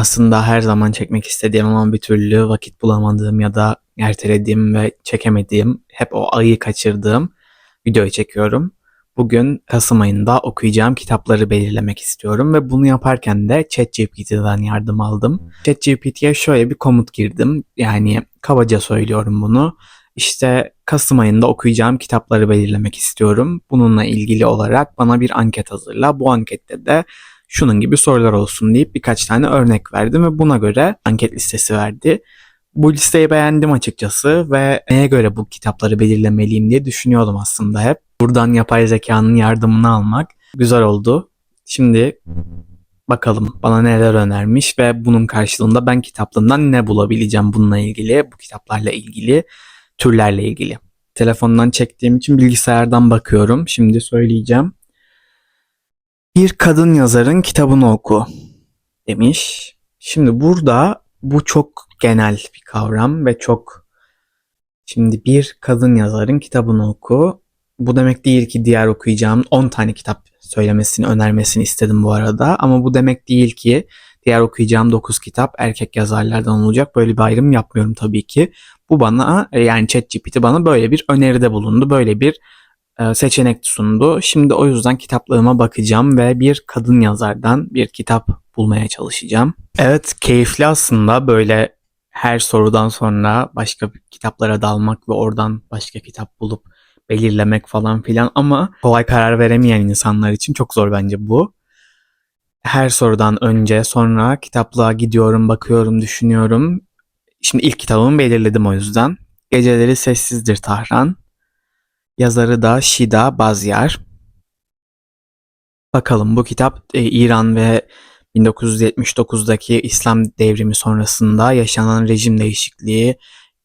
Aslında her zaman çekmek istediğim ama bir türlü vakit bulamadığım ya da ertelediğim ve çekemediğim, hep o ayı kaçırdığım videoyu çekiyorum. Bugün Kasım ayında okuyacağım kitapları belirlemek istiyorum ve bunu yaparken de ChatGPT'den yardım aldım. ChatGPT'ye şöyle bir komut girdim. Yani kabaca söylüyorum bunu. İşte Kasım ayında okuyacağım kitapları belirlemek istiyorum. Bununla ilgili olarak bana bir anket hazırla. Bu ankette de şunun gibi sorular olsun deyip birkaç tane örnek verdim ve buna göre anket listesi verdi. Bu listeyi beğendim açıkçası ve neye göre bu kitapları belirlemeliyim diye düşünüyordum aslında hep. Buradan yapay zekanın yardımını almak güzel oldu. Şimdi bakalım bana neler önermiş ve bunun karşılığında ben kitaplığımdan ne bulabileceğim bununla ilgili, bu kitaplarla ilgili, türlerle ilgili. Telefondan çektiğim için bilgisayardan bakıyorum. Şimdi söyleyeceğim. Bir kadın yazarın kitabını oku demiş. Şimdi burada bu çok genel bir kavram ve çok şimdi bir kadın yazarın kitabını oku. Bu demek değil ki diğer okuyacağım 10 tane kitap söylemesini, önermesini istedim bu arada. Ama bu demek değil ki diğer okuyacağım 9 kitap erkek yazarlardan olacak. Böyle bir ayrım yapmıyorum tabii ki. Bu bana yani ChatGPT bana böyle bir öneride bulundu. Böyle bir seçenek sundu. Şimdi o yüzden kitaplığıma bakacağım ve bir kadın yazardan bir kitap bulmaya çalışacağım. Evet keyifli aslında böyle her sorudan sonra başka kitaplara dalmak ve oradan başka kitap bulup belirlemek falan filan ama kolay karar veremeyen insanlar için çok zor bence bu. Her sorudan önce sonra kitaplığa gidiyorum, bakıyorum, düşünüyorum. Şimdi ilk kitabımı belirledim o yüzden. Geceleri Sessizdir Tahran. Yazarı da Şida Bazyar. Bakalım bu kitap e, İran ve 1979'daki İslam devrimi sonrasında yaşanan rejim değişikliği,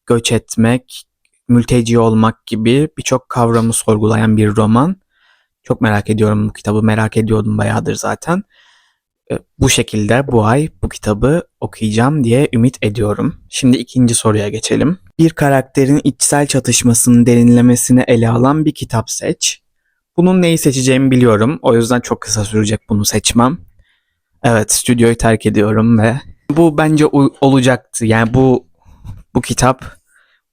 göç etmek, mülteci olmak gibi birçok kavramı sorgulayan bir roman. Çok merak ediyorum bu kitabı. Merak ediyordum bayağıdır zaten. E, Bu şekilde bu ay bu kitabı okuyacağım diye ümit ediyorum. Şimdi ikinci soruya geçelim. Bir karakterin içsel çatışmasının derinlemesine ele alan bir kitap seç. Bunun neyi seçeceğimi biliyorum. O yüzden çok kısa sürecek bunu seçmem. Evet, stüdyoyu terk ediyorum ve bu bence olacaktı. Yani bu bu kitap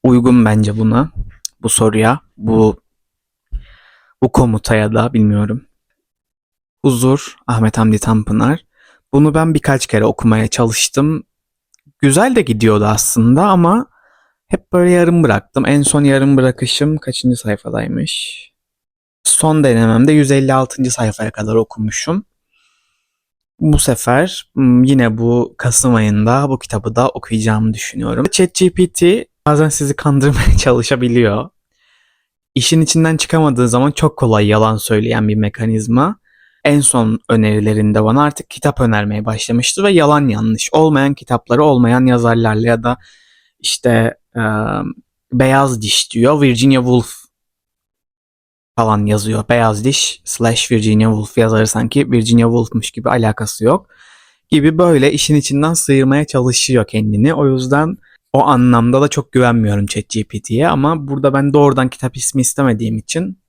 uygun bence buna. Bu soruya, bu bu komuta ya da bilmiyorum. Huzur, Ahmet Hamdi Tanpınar. Bunu ben birkaç kere okumaya çalıştım. Güzel de gidiyordu aslında ama hep böyle yarım bıraktım. En son yarım bırakışım kaçıncı sayfadaymış? Son denememde 156. sayfaya kadar okumuşum. Bu sefer yine bu Kasım ayında bu kitabı da okuyacağımı düşünüyorum. ChatGPT bazen sizi kandırmaya çalışabiliyor. İşin içinden çıkamadığı zaman çok kolay yalan söyleyen bir mekanizma. En son önerilerinde bana artık kitap önermeye başlamıştı ve yalan yanlış olmayan kitapları olmayan yazarlarla ya da işte e, Beyaz Diş diyor Virginia Woolf falan yazıyor. Beyaz Diş slash Virginia Woolf yazarı sanki Virginia Woolf'muş gibi alakası yok. Gibi böyle işin içinden sıyırmaya çalışıyor kendini. O yüzden o anlamda da çok güvenmiyorum ChatGPT'ye ama burada ben doğrudan kitap ismi istemediğim için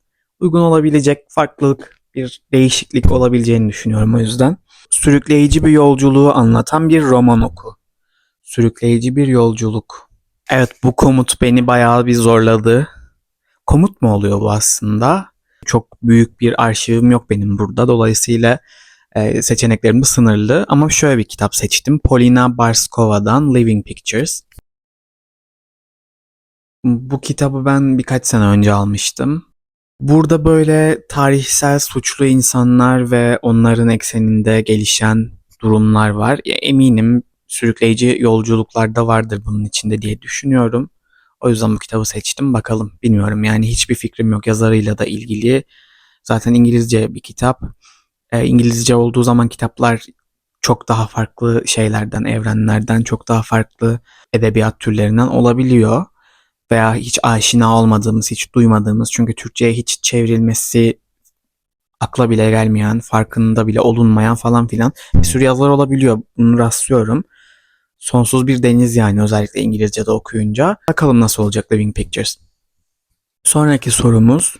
uygun olabilecek farklılık bir değişiklik olabileceğini düşünüyorum o yüzden. Sürükleyici bir yolculuğu anlatan bir roman oku. Sürükleyici bir yolculuk. Evet bu komut beni bayağı bir zorladı. Komut mu oluyor bu aslında? Çok büyük bir arşivim yok benim burada. Dolayısıyla e, seçeneklerim sınırlı. Ama şöyle bir kitap seçtim. Polina Barskova'dan Living Pictures. Bu kitabı ben birkaç sene önce almıştım. Burada böyle tarihsel suçlu insanlar ve onların ekseninde gelişen durumlar var. Ya Eminim sürükleyici yolculuklarda vardır bunun içinde diye düşünüyorum. O yüzden bu kitabı seçtim. Bakalım bilmiyorum yani hiçbir fikrim yok yazarıyla da ilgili. Zaten İngilizce bir kitap. Ee, İngilizce olduğu zaman kitaplar çok daha farklı şeylerden, evrenlerden, çok daha farklı edebiyat türlerinden olabiliyor veya hiç aşina olmadığımız, hiç duymadığımız çünkü Türkçe'ye hiç çevrilmesi akla bile gelmeyen, farkında bile olunmayan falan filan bir sürü yazılar olabiliyor. Bunu rastlıyorum. Sonsuz bir deniz yani özellikle İngilizce'de okuyunca. Bakalım nasıl olacak Living Pictures. Sonraki sorumuz.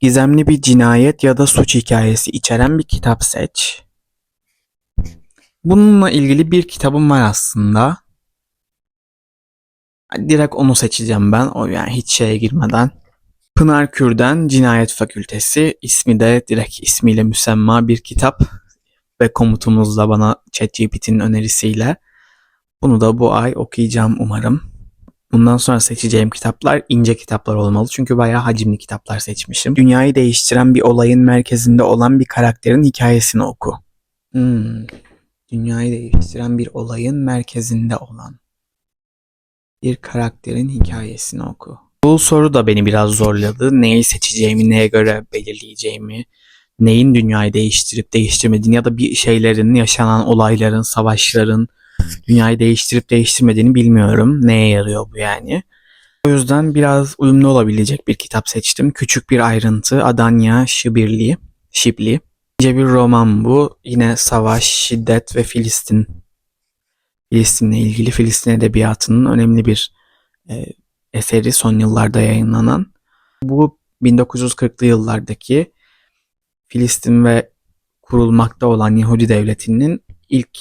Gizemli bir cinayet ya da suç hikayesi içeren bir kitap seç. Bununla ilgili bir kitabım var aslında. Direkt onu seçeceğim ben. O yani hiç şeye girmeden. Pınar Kür'den Cinayet Fakültesi. ismi de direkt ismiyle müsemma bir kitap. Ve komutumuz da bana ChatGPT'nin önerisiyle. Bunu da bu ay okuyacağım umarım. Bundan sonra seçeceğim kitaplar ince kitaplar olmalı. Çünkü bayağı hacimli kitaplar seçmişim. Dünyayı değiştiren bir olayın merkezinde olan bir karakterin hikayesini oku. Hmm. Dünyayı değiştiren bir olayın merkezinde olan bir karakterin hikayesini oku. Bu soru da beni biraz zorladı. Neyi seçeceğimi, neye göre belirleyeceğimi, neyin dünyayı değiştirip değiştirmediğini ya da bir şeylerin, yaşanan olayların, savaşların dünyayı değiştirip değiştirmediğini bilmiyorum. Neye yarıyor bu yani? O yüzden biraz uyumlu olabilecek bir kitap seçtim. Küçük bir ayrıntı Adanya Şibirli. Şibli. İnce bir roman bu. Yine savaş, şiddet ve Filistin. Filistin'le ilgili Filistin edebiyatının önemli bir e, eseri son yıllarda yayınlanan. Bu 1940'lı yıllardaki Filistin ve kurulmakta olan Yahudi devletinin ilk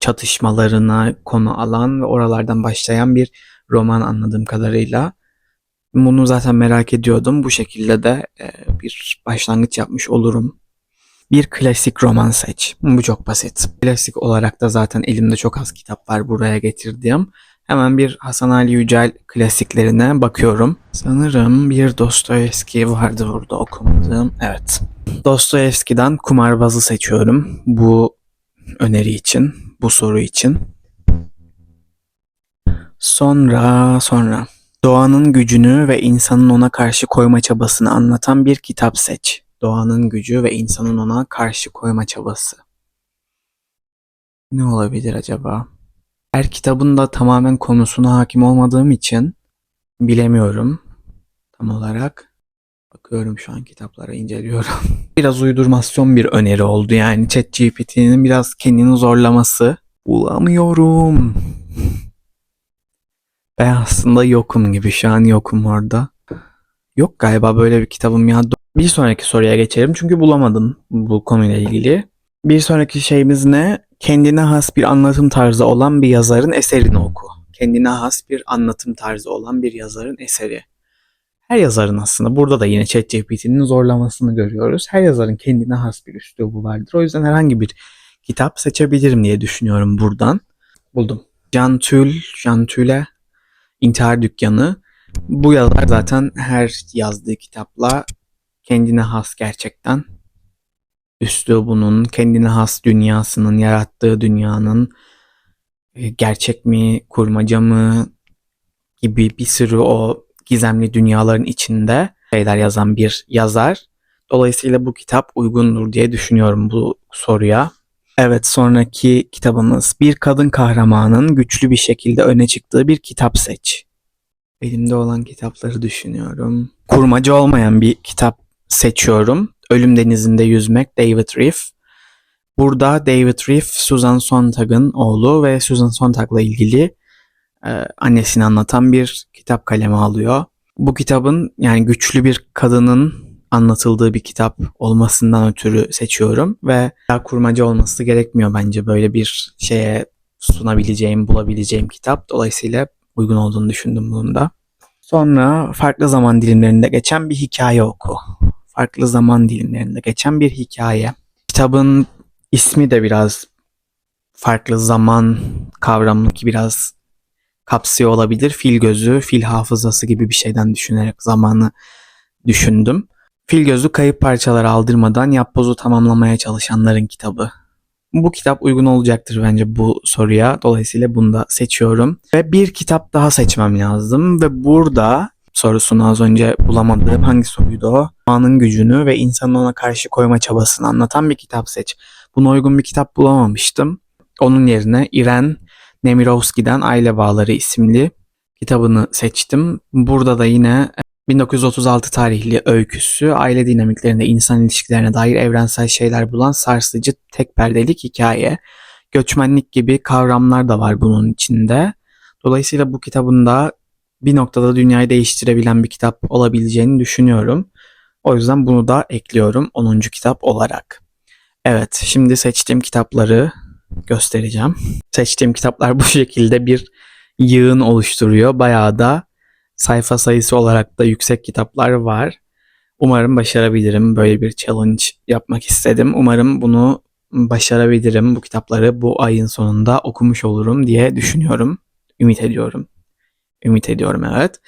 çatışmalarına konu alan ve oralardan başlayan bir roman anladığım kadarıyla. Bunu zaten merak ediyordum. Bu şekilde de e, bir başlangıç yapmış olurum. Bir klasik roman seç. Bu çok basit. Klasik olarak da zaten elimde çok az kitap var buraya getirdiğim. Hemen bir Hasan Ali Yücel klasiklerine bakıyorum. Sanırım bir Dostoyevski vardı burada okumadığım. Evet. Dostoyevski'den Kumarbaz'ı seçiyorum. Bu öneri için, bu soru için. Sonra, sonra. Doğanın gücünü ve insanın ona karşı koyma çabasını anlatan bir kitap seç. Doğanın gücü ve insanın ona karşı koyma çabası. Ne olabilir acaba? Her kitabın da tamamen konusuna hakim olmadığım için bilemiyorum tam olarak. Bakıyorum şu an kitaplara inceliyorum. biraz uydurmasyon bir öneri oldu yani ChatGPT'nin biraz kendini zorlaması. Bulamıyorum. Ben aslında yokum gibi şu an yokum orada. Yok galiba böyle bir kitabım ya. Bir sonraki soruya geçelim çünkü bulamadım bu konuyla ilgili. Bir sonraki şeyimiz ne? Kendine has bir anlatım tarzı olan bir yazarın eserini oku. Kendine has bir anlatım tarzı olan bir yazarın eseri. Her yazarın aslında burada da yine ChatGPT'nin zorlamasını görüyoruz. Her yazarın kendine has bir üslubu vardır. O yüzden herhangi bir kitap seçebilirim diye düşünüyorum buradan. Buldum. Can Tül, Can Tül'e İntihar Dükkanı. Bu yazar zaten her yazdığı kitapla kendine has gerçekten üslubunun, kendine has dünyasının, yarattığı dünyanın e, gerçek mi, kurmaca mı gibi bir sürü o gizemli dünyaların içinde şeyler yazan bir yazar. Dolayısıyla bu kitap uygundur diye düşünüyorum bu soruya. Evet sonraki kitabımız bir kadın kahramanın güçlü bir şekilde öne çıktığı bir kitap seç. Elimde olan kitapları düşünüyorum. Kurmaca olmayan bir kitap seçiyorum. Ölüm Denizi'nde Yüzmek David Reef. Burada David Reef, Susan Sontag'ın oğlu ve Susan Sontag'la ilgili e, annesini anlatan bir kitap kaleme alıyor. Bu kitabın yani güçlü bir kadının anlatıldığı bir kitap olmasından ötürü seçiyorum ve daha kurmaca olması gerekmiyor bence böyle bir şeye sunabileceğim, bulabileceğim kitap. Dolayısıyla uygun olduğunu düşündüm bunun da. Sonra farklı zaman dilimlerinde geçen bir hikaye oku. Farklı zaman dilimlerinde geçen bir hikaye. Kitabın ismi de biraz farklı zaman kavramını ki biraz kapsıyor olabilir. Fil gözü, fil hafızası gibi bir şeyden düşünerek zamanı düşündüm. Fil gözü kayıp parçaları aldırmadan yapbozu tamamlamaya çalışanların kitabı. Bu kitap uygun olacaktır bence bu soruya. Dolayısıyla bunu da seçiyorum. Ve bir kitap daha seçmem lazım. Ve burada sorusunu az önce bulamadığım hangi soruydu o? Anın gücünü ve insanın ona karşı koyma çabasını anlatan bir kitap seç. Buna uygun bir kitap bulamamıştım. Onun yerine İren Nemirovski'den Aile Bağları isimli kitabını seçtim. Burada da yine 1936 tarihli öyküsü aile dinamiklerinde insan ilişkilerine dair evrensel şeyler bulan sarsıcı tek perdelik hikaye. Göçmenlik gibi kavramlar da var bunun içinde. Dolayısıyla bu kitabın da bir noktada dünyayı değiştirebilen bir kitap olabileceğini düşünüyorum. O yüzden bunu da ekliyorum 10. kitap olarak. Evet, şimdi seçtiğim kitapları göstereceğim. Seçtiğim kitaplar bu şekilde bir yığın oluşturuyor. Bayağı da sayfa sayısı olarak da yüksek kitaplar var. Umarım başarabilirim. Böyle bir challenge yapmak istedim. Umarım bunu başarabilirim. Bu kitapları bu ayın sonunda okumuş olurum diye düşünüyorum. Ümit ediyorum. Ümit ediyorum evet.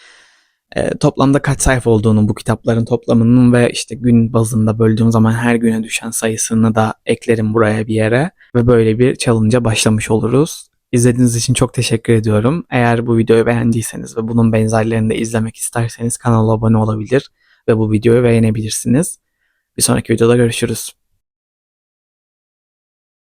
Ee, toplamda kaç sayfa olduğunu bu kitapların toplamının ve işte gün bazında böldüğüm zaman her güne düşen sayısını da eklerim buraya bir yere ve böyle bir challenge'a başlamış oluruz. İzlediğiniz için çok teşekkür ediyorum. Eğer bu videoyu beğendiyseniz ve bunun benzerlerini de izlemek isterseniz kanala abone olabilir ve bu videoyu beğenebilirsiniz. Bir sonraki videoda görüşürüz.